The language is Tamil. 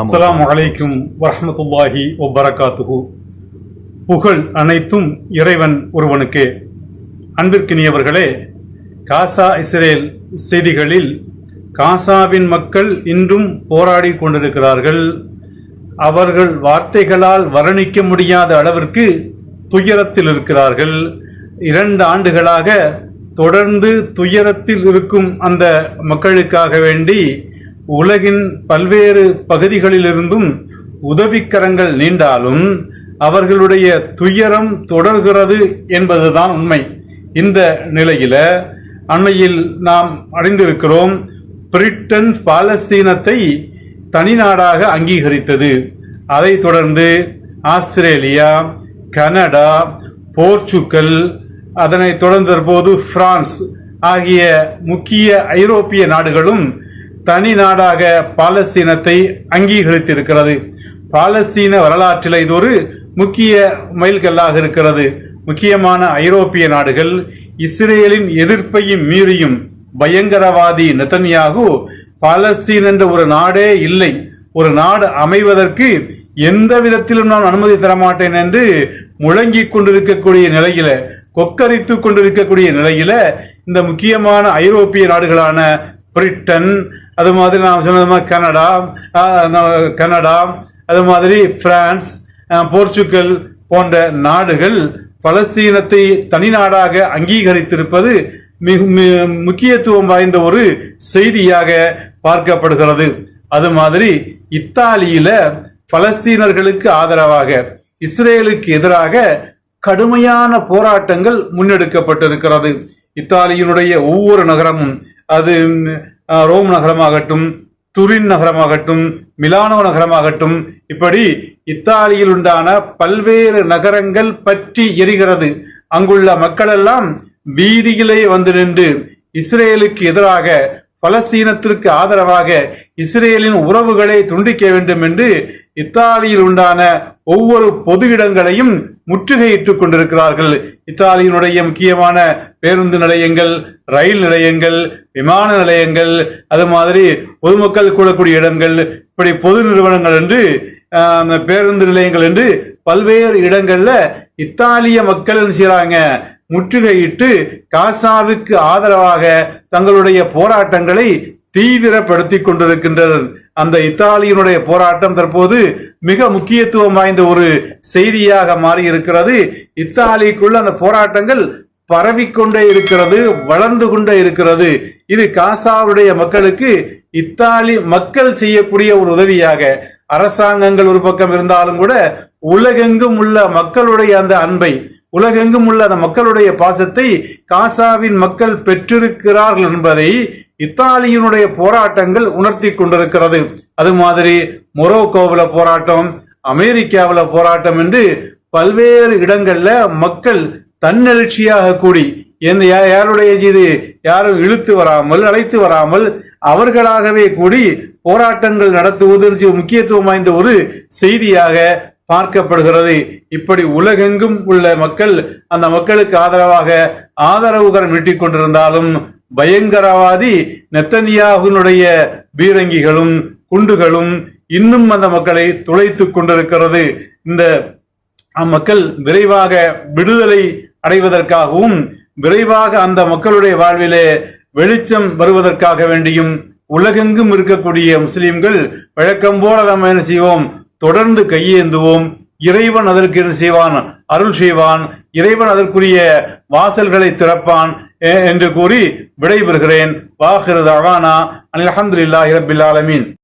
அஸ்லாம் வலைக்கும் வரமத்துல்லாஹி ஒபரகாத்துஹு புகழ் அனைத்தும் இறைவன் ஒருவனுக்கு. அன்பிற்கினியவர்களே காசா இஸ்ரேல் செய்திகளில் காசாவின் மக்கள் இன்றும் போராடி கொண்டிருக்கிறார்கள். அவர்கள் வார்த்தைகளால் வர்ணிக்க முடியாத அளவிற்கு துயரத்தில் இருக்கிறார்கள். இரண்டு ஆண்டுகளாக தொடர்ந்து துயரத்தில் இருக்கும் அந்த மக்களுக்காக வேண்டி உலகின் பல்வேறு பகுதிகளிலிருந்தும் உதவிக்கரங்கள் நீண்டாலும் அவர்களுடைய துயரம் தொடர்கிறது என்பதுதான் உண்மை. இந்த நிலையில அண்மையில் நாம் அடைந்திருக்கிறோம் பிரிட்டன் பாலஸ்தீனத்தை தனிநாடாக அங்கீகரித்தது. அதைத் தொடர்ந்து ஆஸ்திரேலியா கனடா போர்ச்சுகல் அதனைத் தொடர்ந்து தற்போது பிரான்ஸ் ஆகிய முக்கிய ஐரோப்பிய நாடுகளும் தனி நாடாக பாலஸ்தீனத்தை அங்கீகரித்திருக்கிறது. பாலஸ்தீன வரலாற்றில் இது ஒரு முக்கிய மைல்கல்லாக இருக்கிறது. முக்கியமான ஐரோப்பிய நாடுகள் இஸ்ரேலின் எதிர்ப்பையும் மீறியும் பயங்கரவாதி நெத்தன்யாகு பாலஸ்தீன் என்ற ஒரு நாடே இல்லை. ஒரு நாடு அமைவதற்கு எந்த விதத்திலும் நான் அனுமதி தரமாட்டேன் என்று முழங்கிக் கொண்டிருக்கக்கூடிய நிலையில கொக்கரித்து கொண்டிருக்கக்கூடிய நிலையில இந்த முக்கியமான ஐரோப்பிய நாடுகளான பிரிட்டன் அது மாதிரி நான் சொன்னது மாதிரி கனடா கனடா அது மாதிரி பிரான்ஸ் போர்ச்சுகல் போன்ற நாடுகள் பலஸ்தீனத்தை தனி நாடாக அங்கீகரித்திருப்பது மிக முக்கியத்துவம் வாய்ந்த ஒரு செய்தியாக பார்க்கப்படுகிறது. அது மாதிரி இத்தாலியில பலஸ்தீனர்களுக்கு ஆதரவாக இஸ்ரேலுக்கு எதிராக கடுமையான போராட்டங்கள் முன்னெடுக்கப்பட்டிருக்கிறது. இத்தாலியினுடைய ஒவ்வொரு நகரமும் அது ரோம் நகரமாகட்டும் துரின் நகரமாகட்டும் மிலானோ நகரமாகட்டும் இப்படி இத்தாலியில் உண்டான பல்வேறு நகரங்கள் பற்றி எரிகிறது. அங்குள்ள மக்களெல்லாம் வீதியிலே வந்து நின்று இஸ்ரேலுக்கு எதிராக பலஸ்தீனத்திற்கு ஆதரவாக இஸ்ரேலின் உறவுகளை துண்டிக்க வேண்டும் என்று இத்தாலியில் உண்டான ஒவ்வொரு பொது இடங்களையும் முற்றுகையிட்டுக் கொண்டிருக்கிறார்கள். இத்தாலியினுடைய முக்கியமான பேருந்து நிலையங்கள் ரயில் நிலையங்கள் விமான நிலையங்கள் அது மாதிரி பொதுமக்கள் கூடக்கூடிய இடங்கள் இப்படி பொது நிறுவனங்கள் என்று அந்த பேருந்து நிலையங்கள் என்று பல்வேறு இடங்கள்ல இத்தாலிய மக்கள் என்ன செய்யறாங்க முற்றுகையிட்டு காசாவுக்கு ஆதரவாக தங்களுடைய போராட்டங்களை தீவிரப்படுத்திக் கொண்டிருக்கின்றனர் அந்த இத்தாலியினுடைய போராட்டம் தற்போது மிக முக்கியத்துவம் வாய்ந்த ஒரு செய்தியாக மாறி இருக்கிறது இத்தாலிக்குள்ள அந்த போராட்டங்கள் பரவிக்கொண்டே இருக்கிறது வளர்ந்து கொண்டே இருக்கிறது. இது காசாவுடைய மக்களுக்கு இத்தாலி மக்கள் செய்யக்கூடிய ஒரு உதவியாக அரசாங்கங்கள் ஒரு பக்கம் இருந்தாலும் கூட உலகெங்கும் உள்ள மக்களுடைய அந்த அன்பை உலகெங்கும் உள்ள அந்த மக்களுடைய பாசத்தை காசாவின் மக்கள் பெற்றிருக்கிறார்கள் என்பதை இத்தாலியினுடைய போராட்டங்கள் உணர்த்தி கொண்டிருக்கிறது. அது மாதிரி மொரோக்கோவில் போராட்டம் அமெரிக்காவில் போராட்டம் என்று பல்வேறு இடங்கள்ல மக்கள் தன்னெழுச்சியாக கூடி எந்த யாருடைய இது யாரும் இழுத்து வராமல் அழைத்து வராமல் அவர்களாகவே கூடி போராட்டங்கள் நடத்துவது முக்கியத்துவம் வாய்ந்த ஒரு செய்தியாக பார்க்கப்படுகிறது. இப்படி உலகெங்கும் உள்ள மக்கள் அந்த மக்களுக்கு ஆதரவாக ஆதரவுகரம் நீட்டிக் கொண்டிருந்தாலும் பயங்கரவாதி நெத்தனியாகுனுடைய பீரங்கிகளும் குண்டுகளும் இன்னும் அந்த மக்களை துளைத்துக் கொண்டிருக்கிறது. இந்த அம்மக்கள் விரைவாக விடுதலை அடைவதற்காகவும் விரைவாக அந்த மக்களுடைய வாழ்விலே வெளிச்சம் வருவதற்காக வேண்டியும் உலகெங்கும் இருக்கக்கூடிய முஸ்லிம்கள் வழக்கம் போல நம்ம என்ன செய்வோம்? தொடர்ந்து கையேந்துவோம். இறைவன் அதற்கு என்ன செய்வான் அருள் செய்வான். இறைவன் அதற்குரிய வாசல்களை திறப்பான் என்று கூறி விடைபெறுகிறேன். வாஹிரு அவானா அல்ஹம்துலில்லாஹி இரபில் ஆலமீன்.